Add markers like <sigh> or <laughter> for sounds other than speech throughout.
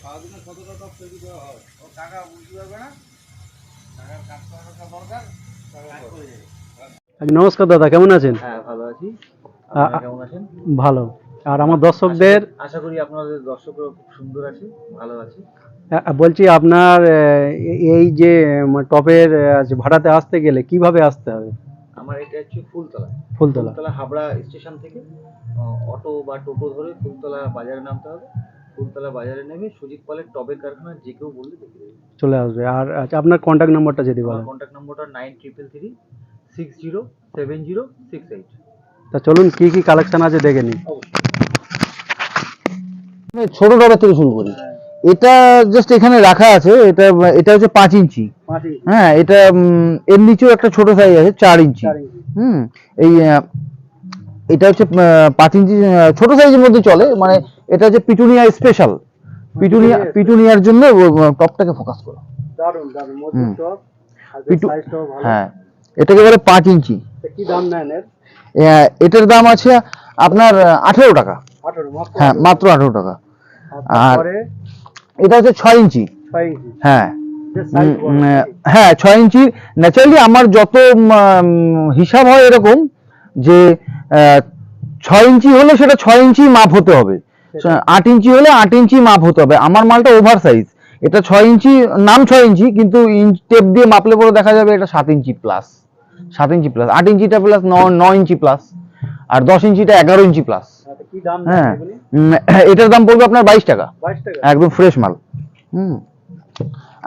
সারাদিনে কতটা টপ তৈরি করা হয়? ও টাকা বুঝতে পারবে না? টাকার কাজ করাটা দরকার কাজ করে যাবে। নমস্কার দাদা কেমন আছেন? হ্যাঁ ভালো আছি। কেমন আছেন? ভালো। আর আমার দর্শকদের আশা করি আপনাদের দর্শকরা খুব সুন্দর আছে ভালো আছে। বলছি আপনার এই যে টপের ভাড়াতে আসতে গেলে কীভাবে আসতে হবে? আমার এটা হচ্ছে ফুলতলা। ফুলতলা। ফুলতলা হাবড়া স্টেশন থেকে অটো বা টোটো ধরে ফুলতলা বাজারে নামতে হবে। ফুলতলা বাজারে নেমে সুজিত পালের টবের কারখানা যে কেউ বললে দেখে দেবে চলে আসবে। আর আচ্ছা আপনার কন্ট্যাক্ট নাম্বারটা যদি বলেন। কন্ট্যাক্ট নম্বরটা nine triple three six zero seven zero six eight তা চলুন কি কি কালেকশন আছে দেখে নিন ছোট ডবা থেকে শুরু করি। এটা জাস্ট এখানে রাখা আছে এটা এটা হচ্ছে পাঁচ ইঞ্চি। হ্যাঁ এটা এর নিচেও একটা ছোট সাইজ আছে চার ইঞ্চি। হুম এই এটা হচ্ছে পাঁচ ইঞ্চি ছোট সাইজের মধ্যে চলে মানে এটা হচ্ছে পিটুনিয়া স্পেশাল পিটুনিয়া পিটুনিয়ার জন্য টপটাকে ফোকাস করো। দারুণ দারুণ টপ। পিটু- হ্যাঁ এটাকে বলে পাঁচ ইঞ্চি। কি দাম নেন এর? এটার দাম আছে আপনার আঠেরো টাকা। হ্যাঁ মাত্র আঠেরো টাকা। আর এটা হচ্ছে ছয় ইঞ্চি। হ্যাঁ। হ্যাঁ ছয় ইঞ্চি। ন্যাচারালি আমার যত হিসাব হয় এরকম যে ছয় ইঞ্চি হলে সেটা ছয় ইঞ্চি মাপ হতে হবে। আট ইঞ্চি হলে আট ইঞ্চি মাপ হতে হবে। আমার মালটা ওভার সাইজ এটা ছয় ইঞ্চি নাম ছয় ইঞ্চি কিন্তু টেপ দিয়ে মাপলে পরে দেখা যাবে এটা সাত ইঞ্চি প্লাস সাত ইঞ্চি প্লাস আট ইঞ্চিটা প্লাস ন ইঞ্চি প্লাস আর দশ ইঞ্চিটা এগারো ইঞ্চি প্লাস হ্যাঁ। এটার দাম পড়বে আপনার বাইশ টাকা। একদম ফ্রেশ মাল। হুম।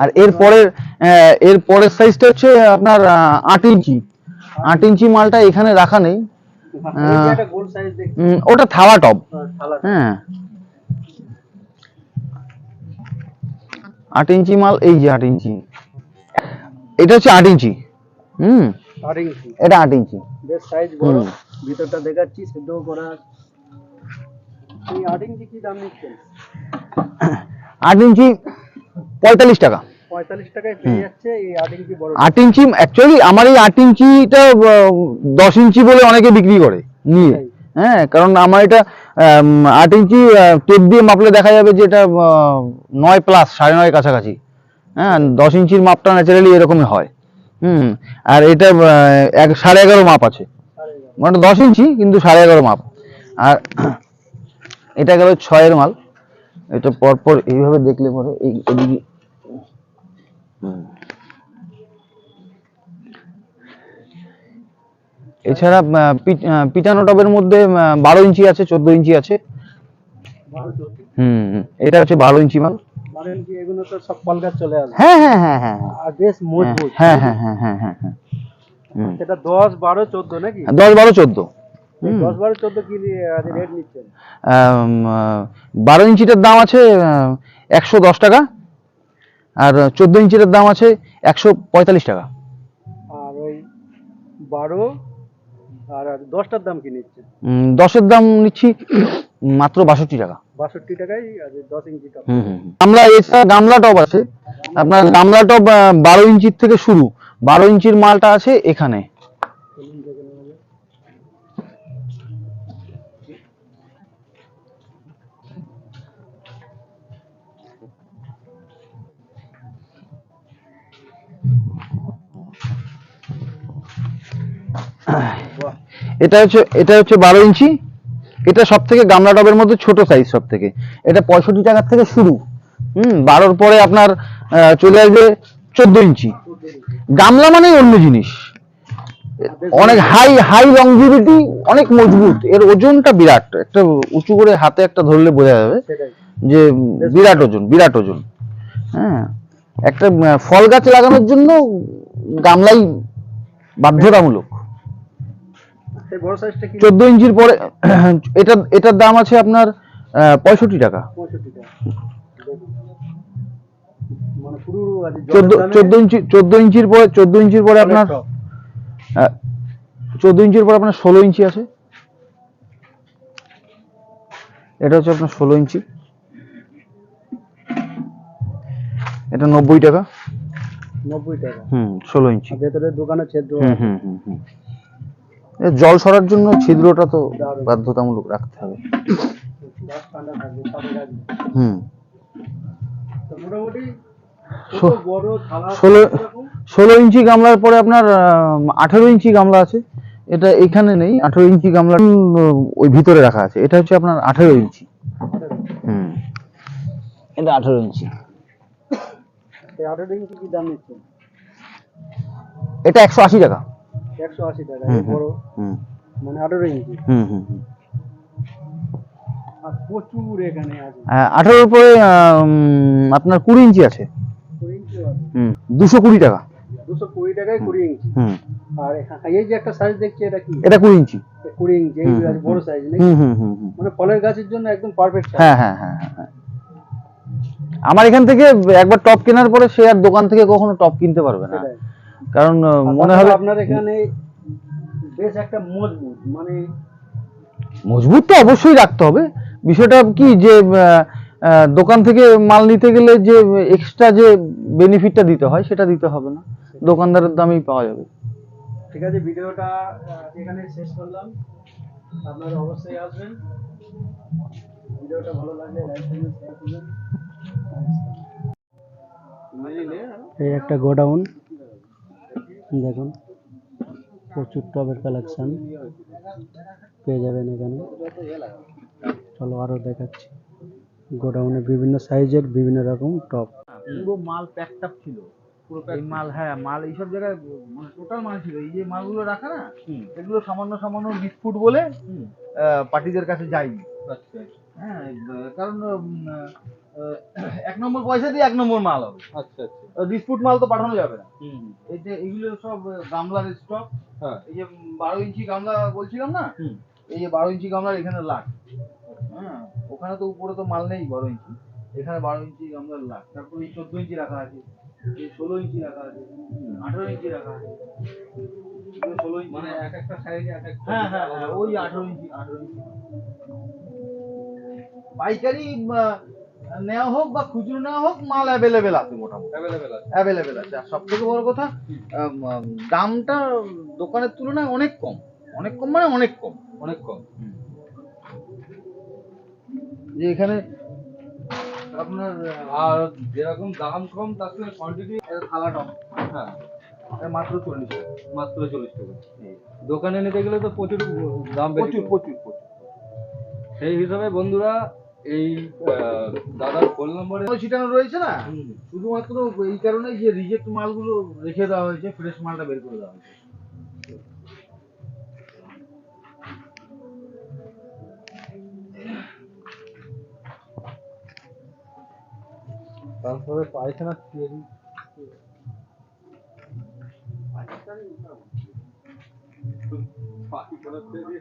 আর এর পরের এর পরের সাইজটা হচ্ছে আপনার আট ইঞ্চি। আট ইঞ্চি মালটা এখানে রাখা নেই। উম, ওটা থালা টপ হ্যাঁ। আট ইঞ্চি মাল এই যে আট ইঞ্চি। এটা হচ্ছে আট ইঞ্চি। হুম। এটা আট ইঞ্চি। বেশ সাইজ বড়। ভিতরটা দেখাচ্ছি সেদ্ধও করা আট ইঞ্চি পঁয়তাল্লিশ টাকা। 45 টাকায় পেয়ে যাচ্ছে এই 8 ইঞ্চি বড় আট ইঞ্চি অ্যাকচুয়ালি আমার এই আট ইঞ্চিটা দশ ইঞ্চি বলে অনেকে বিক্রি করে নিয়ে। হ্যাঁ কারণ আমার এটা আট ইঞ্চি টেপ দিয়ে মাপলে দেখা যাবে যে এটা নয় প্লাস সাড়ে নয় কাছাকাছি। হ্যাঁ দশ ইঞ্চির মাপটা ন্যাচারালি এরকমই হয়। হুম আর এটা এক সাড়ে এগারো মাপ আছে। মানে দশ ইঞ্চি কিন্তু সাড়ে এগারো মাপ। আর এটা গেল ছয়ের মাল। এটা পরপর এইভাবে দেখলে পরে এই এদিকে এছাড়া পিটানো টবের মধ্যে বারো ইঞ্চি আছে চোদ্দ ইঞ্চি আছে। হুম এটা হচ্ছে বারো ইঞ্চি মাল। হ্যাঁ হ্যাঁ হ্যাঁ হ্যাঁ হ্যাঁ। হ্যাঁ হ্যাঁ হ্যাঁ হ্যাঁ হ্যাঁ হ্যাঁ। হুম। সেটা 10 12 14 নাকি? দশ বারো চোদ্দ। এই 10 12 14 কি রেট নিচ্ছেন। বারো ইঞ্চিটার দাম আছে একশো দশ টাকা আর চোদ্দ ইঞ্চিটার দাম আছে একশো পঁয়তাল্লিশ টাকা। আর ওই 12 আর 10টার দাম কি নিচ্ছেন? দশের দাম নিচ্ছি মাত্র বাষট্টি টাকা। 62 টাকায় আর 10 ইঞ্চি টপ। গামলা এছাড়া গামলা টপ আছে। আপনার গামলা টপ বারো ইঞ্চির থেকে শুরু। বারো ইঞ্চির মালটা আছে এখানে। এটা হচ্ছে এটা হচ্ছে বারো ইঞ্চি। এটা সব থেকে গামলা টবের মধ্যে ছোট সাইজ সব থেকে এটা পঁয়ষট্টি টাকার থেকে শুরু। হুম, বারোর পরে আপনার চলে আসবে চোদ্দ ইঞ্চি। গামলা মানেই অন্য জিনিস। অনেক হাই হাই লংজিভিটি অনেক মজবুত। এর ওজনটা বিরাট। একটা উঁচু করে হাতে একটা ধরলে বোঝা যাবে যে বিরাট ওজন বিরাট ওজন। হ্যাঁ একটা ফল গাছ লাগানোর জন্য গামলাই বাধ্যতামূলক। বড় সাইজটা কি? চোদ্দ ইঞ্চির পরে <clears throat> এটা এটার দাম আছে আপনার পঁয়ষট্টি টাকা। 65 টাকা। মানে পুরো আর চোদ্দ চোদ্দ ইঞ্চি চোদ্দ ইঞ্চির পরে চোদ্দ ইঞ্চির পরে আপনার চোদ্দ ইঞ্চির পরে আপনার ষোলো ইঞ্চি আছে। এটা হচ্ছে আপনার ষোলো ইঞ্চি। এটা নব্বই টাকা। নব্বই টাকা। হুম ষোলো ইঞ্চি। আর ভেতরে দোকানে ছিদ্র হুম হুম হুম। জল সরার জন্য ছিদ্রটা তো বাধ্যতামূলক রাখতে হবে। হুম। ষোলো- ষোলো ইঞ্চি গামলার পরে আপনার আঠেরো ইঞ্চি গামলা আছে। এটা এখানে নেই আঠেরো ইঞ্চি গামলা ওই ভিতরে রাখা আছে। এটা হচ্ছে আপনার আঠেরো ইঞ্চি। হুম। এটা আঠেরো ইঞ্চি। আঠেরো ইঞ্চি কি দাম নিচ্ছে? এটা একশো আশি টাকা। একশো আশি টাকা বড় মানে আঠেরো ইঞ্চি হুম হুম হুম। আর প্রচুর এখানে আছে। হ্যাঁ, আঠেরোর আপনার কুড়ি ইঞ্চি আছে। কুড়ি ইঞ্চি আছে। হুম দুশো কুড়ি টাকা। দুশো কুড়ি টাকায় কুড়ি ইঞ্চি আর এই যে একটা সাইজ দেখছি এটা কি? এটা কুড়ি ইঞ্চি কুড়ি ইঞ্চি বড় সাইজ নাকি? মানে ফলের গাছের জন্য একদম পারফেক্ট হ্যাঁ হ্যাঁ হ্যাঁ হ্যাঁ, হ্যাঁ। আমার এখান থেকে একবার টপ কেনার পরে সে আর দোকান থেকে কখনো টপ কিনতে পারবে না। কারণ মনে হবে আপনার এখানে বেশ একটা মজবুত মানে মজবুত তো অবশ্যই রাখতে হবে। বিষয়টা কি যে দোকান থেকে মাল নিতে গেলে যে এক্সট্রা যে বেনিফিটটা দিতে হয় সেটা দিতে হবে না। দোকানদারের দামেই পাওয়া যাবে। ঠিক আছে ভিডিওটা এখানে শেষ করলাম। আপনারা অবশ্যই আসবেন। ভিডিওটা ভালো লাগলে লাইক করবেন শেয়ার করবেন। এই একটা গোডাউন। দেখুন প্রচুর টবের কালেকশন পেয়ে যাবেন এখানে। চলো আরও দেখাচ্ছি। গোডাউনে বিভিন্ন সাইজের বিভিন্ন রকম টপ পুরো মাল প্যাকড আপ ছিল। পুরো এই মাল হ্যাঁ মাল এইসব জায়গায় মানে টোটাল মাল ছিল। এই যে মালগুলো রাখা না এগুলো সামান্য সামান্য বিস্কুট বলে পার্টিদের কাছে যায়নি। হ্যাঁ কারণ উম, আহ, এক নম্বর পয়সা দিয়ে এক নম্বর মাল হবে। আচ্ছা আচ্ছা। বিস্কুট মাল তো পাঠানো যাবে না। এই যে এগুলো সব গামলার স্টক হ্যাঁ। এই যে বারো ইঞ্চি গামলা বলছিলাম না? এই যে বারো ইঞ্চি গামলার এখানে লাখ। হ্যাঁ ওখানে তো উপরে তো মাল নেই বারো ইঞ্চি। এখানে বারো ইঞ্চি গামলার লাখ। তারপরে এই চোদ্দ ইঞ্চি রাখা আছে। এই ষোলো ইঞ্চি রাখা আছে। আঠেরো ইঞ্চি রাখা আছে। ষোলো ইঞ্চি। মানে এক একটা সাইজে এক একটা হ্যাঁ হ্যাঁ হ্যাঁ ওই আঠেরো ইঞ্চি আঠেরো ইঞ্চি। পাইকারি নেওয়া হোক বা খুচরো নেওয়া হোক মাল অ্যাভেলেবেল আছে মোটামুটি। অ্যাভেলেবেল আছে। আর সব থেকে বড় কথা দামটা দোকানের তুলনায় অনেক কম। অনেক কম মানে অনেক কম। অনেক কম। যে এখানে আপনার আর যেরকম দাম কম তার থেকে কোয়ান্টিটি থালা হ্যাঁ। মাত্র চল্লিশ টাকা। মাত্র চল্লিশ টাকা। দোকানে নিতে গেলে তো প্রচুর দাম প্রচুর প্রচুর প্রচুর। সেই হিসাবে বন্ধুরা এই দাদার ফোন নম্বরে ছিটানো রয়েছে না? শুধুমাত্র এই কারণে যে রিজেক্ট মালগুলো রেখে দেওয়া হয়েছে ফ্রেশ মালটা বের করে দেওয়া হয়েছে। তারপরে পায়খানা তৈরি পায়খানা তৈরি